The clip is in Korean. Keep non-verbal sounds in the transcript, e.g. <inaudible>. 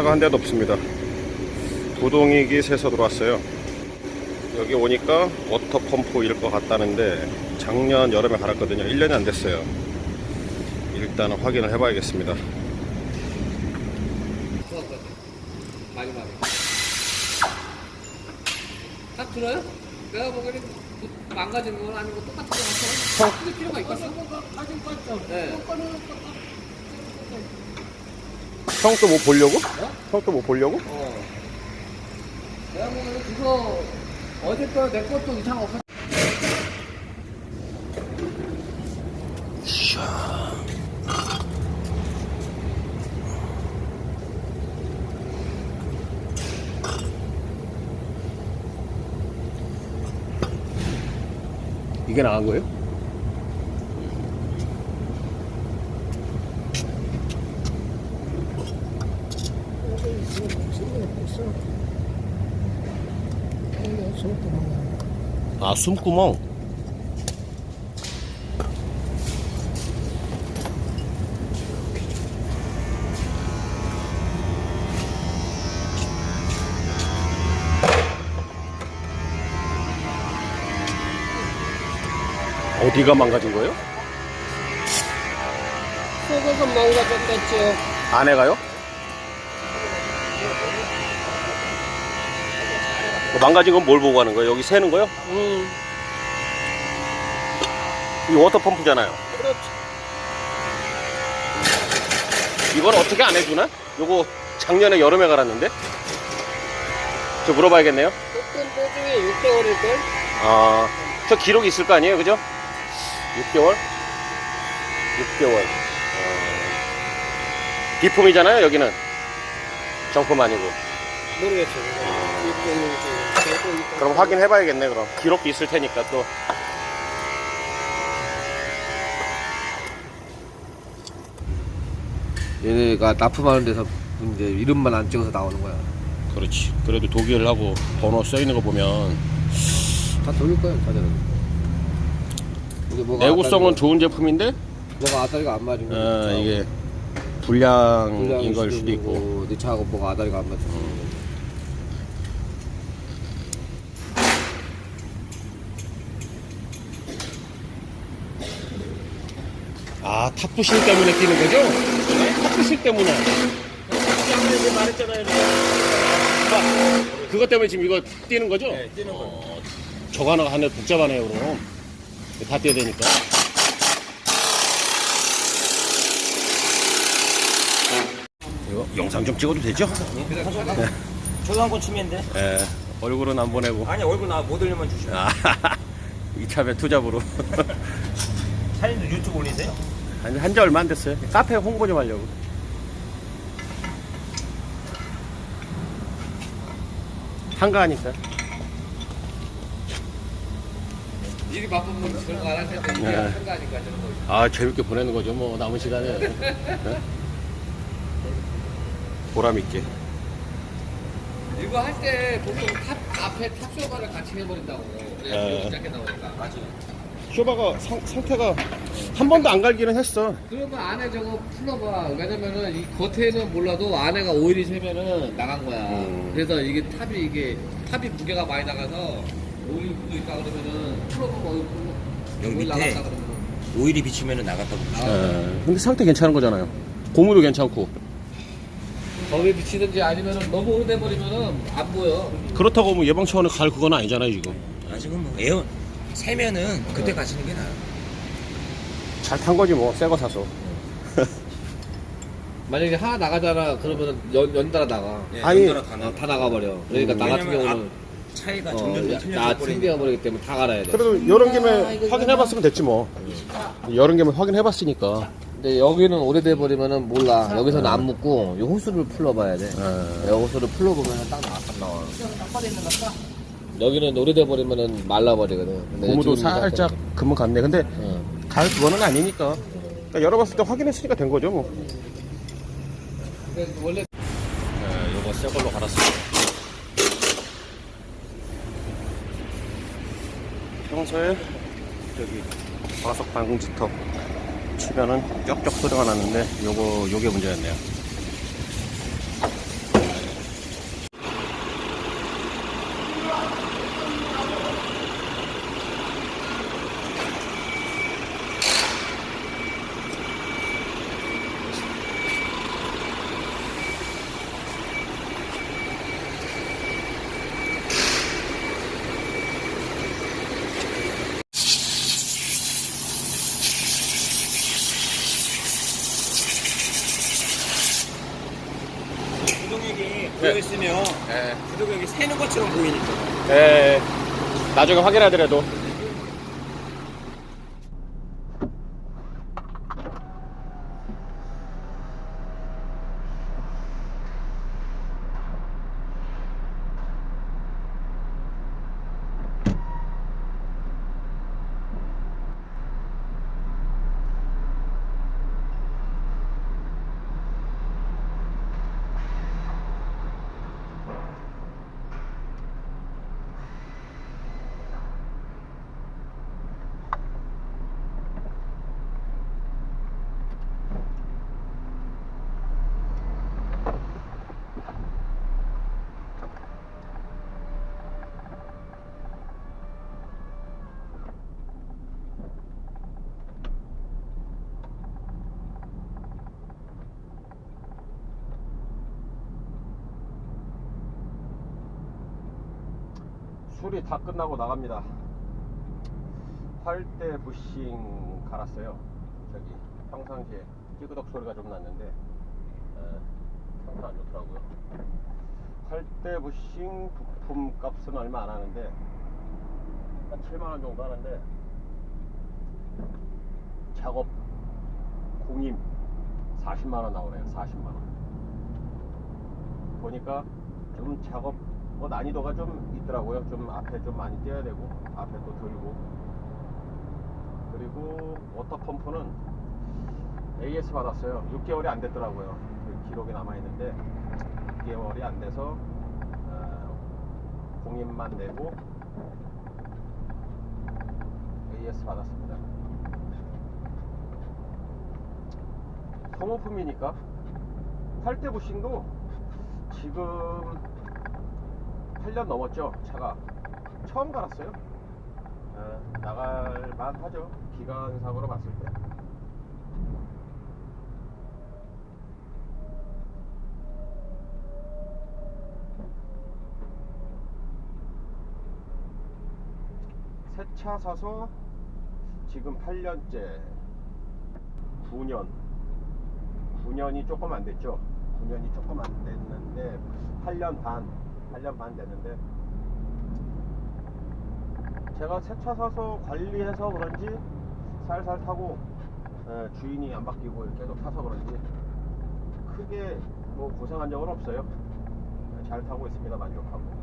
차가 한 대도 없습니다. 부동이기 새서 들어왔어요. 여기 오니까 워터펌프일 것 같다는데 작년 여름에 갈았거든요. 1년이 안 됐어요. 일단은 확인을 해봐야겠습니다. 딱 들어요? 내가 보기에는 뭐 망가지는 건 아니고 똑같은 거 같아. 근데 필요가 있겠어? 네. 형 또 뭐 보려고? 형 또 뭐 보려고? 어. 내가 보기에는 그거 어제 거내 것도 이상 없어. 이게 나간 거예요? 아 숨구멍 어디가 망가진 거예요? 속어서 망가졌겠죠. 안에 가요? 망가진 건 뭘 보고 하는 거예요? 여기 새는 거요? 응. 이 워터펌프잖아요. 그렇지. 이건 어떻게 안 해주나? 요거 작년에 여름에 갈았는데? 저 물어봐야겠네요. 조금 보증이 6개월일걸? 아, 저 기록이 있을 거 아니에요? 그죠? 6개월? 6개월. 어, 비품이잖아요, 여기는. 정품 아니고. 모르겠어. 그럼 확인해 봐야겠네, 그럼. 기록도 있을 테니까 또. 얘네가 납품하는 데서 이제 이름만 안 찍어서 나오는 거야. 그렇지. 그래도 독일하고 번호 써 있는 거 보면 다 돌릴 거야, 자들은. 이게 뭐가 내구성은 좋은 제품인데, 뭐가 아다리가 안 맞은 거 어, 이게 불량인 걸 수도 있고. 네 차하고 뭐가 아다리가 안 맞은 거. 아, 탑부실 때문에 뛰는 거죠? 탑부실 때문에. 말했잖아요. 그것 때문에 지금 이거 뛰는 거죠? 네, 뛰는 거. 저거 하나가 하나 복잡하네요, 그럼. 다 떼야 되니까. 이거 영상 좀 찍어도 되죠? 저도 한건 치면데 예. 얼굴은 안 보내고. 아니 얼굴 나 모델료만 주시면 아, <laughs> 이참에 투잡으로. <laughs> 사진도 유튜브 올리세요? 한, 한지 얼마 안 됐어요. 카페 홍보 좀 하려고. 한가하니까. 일이 바쁘면 그런 거안할 텐데 이게 네. 한가하니까 저런 거. 아, 재밌게 보내는 거죠. 뭐, 남은 시간에. 네? 보람 있게. 이거 할 때 보통 탑 앞에 탑쇼바를 같이 해버린다고. 네. 그래야 작게 나오니까. 맞아요. 쇼바가 상, 상태가 한 번도 안 갈기는 했어. 그러면 안에 저거 풀어봐. 왜냐면은 이 겉에는 몰라도 안에가 오일이 새면은 나간 거야. 음. 그래서 이게 탑이 이게 탑이 무게가 많이 나가서 오일 묻어 있다 그러면은 풀어보면 오일 풀어. 여기 밑에. 나갔다 그러면. 오일이 비치면 나갔다고 보시죠. 아. 예. 근데 상태 괜찮은 거잖아요. 고무도 괜찮고. 거기에 비치든지 아니면은 너무 오래돼 버리면은 안 보여. 그렇다고 뭐 예방 차원에 갈 그건 아니잖아요, 지금. 아 지금 뭐 에어 세면은 그때 가시는 게 나아요. 잘 탄 거지, 뭐, 새 거 사서. <laughs> 만약에 하나 나가잖아 그러면은 연, 연달아 나가. 예, 아니, 연달아 다 어, 나가. 다 나가버려. 그러니까 음. 나 같은 왜냐면 경우는 차이가 어, 점점 틀려져 나 버리니까. 튕겨버리기 때문에 다 갈아야 돼. 그래도 여름 김에 확인해봤으면 됐지, 뭐. 여름 김에 확인해봤으니까. 근데 여기는 오래돼 버리면은 몰라. 여기서는 안 묻고 이 호스를 풀러 봐야 돼. 예. 이 호스를 풀러 보면 딱 나와. 딱 나와. 여기는 오래돼 버리면은 말라버리거든. 고무도 살짝 금방 갔네. 근데 어. 갈 그거는 아니니까. 그러니까 열어봤을 때 확인했으니까 된 거죠, 뭐. 근데 원래 네, 요거 새 걸로 갈았습니다. 평소에 저기 과속 방지턱 치면은 쩍쩍 소리가 나는데 요거 요게 문제였네요. 구동이 보여 있으면 네. 구동이 여기 새는 것처럼 보이니까. 네. 나중에 확인하더라도. 술이 다 끝나고 나갑니다. 활대 부싱 갈았어요. 저기 평상시에 찌그덕 소리가 좀 났는데 에, 상태 안 좋더라고요. 활대 부싱 부품 값은 얼마 안 하는데 한 7만 원 정도 하는데 작업 공임 40만 원 나오네요. 40만 원. 보니까 좀 작업 뭐 난이도가 좀 있더라고요. 좀 앞에 좀 많이 떼야 되고 앞에 또 들고 그리고 워터 펌프는 AS 받았어요. 6개월이 안 됐더라고요. 그 기록이 남아 있는데 6개월이 안 돼서 어, 공임만 내고 AS 받았습니다. 소모품이니까 8대 부싱도 지금 8년 넘었죠 차가. 처음 갈았어요. 어, 나갈만 하죠. 기관상으로 봤을 때. 새 차 사서 지금 8년째. 9년. 9년이 조금 안 됐죠. 9년이 조금 안 됐는데 8년 반 8년 반 됐는데. 제가 새 차 사서 관리해서 그런지 살살 타고 에, 주인이 안 바뀌고 계속 타서 그런지 크게 뭐 고생한 적은 없어요. 잘 타고 있습니다 만족하고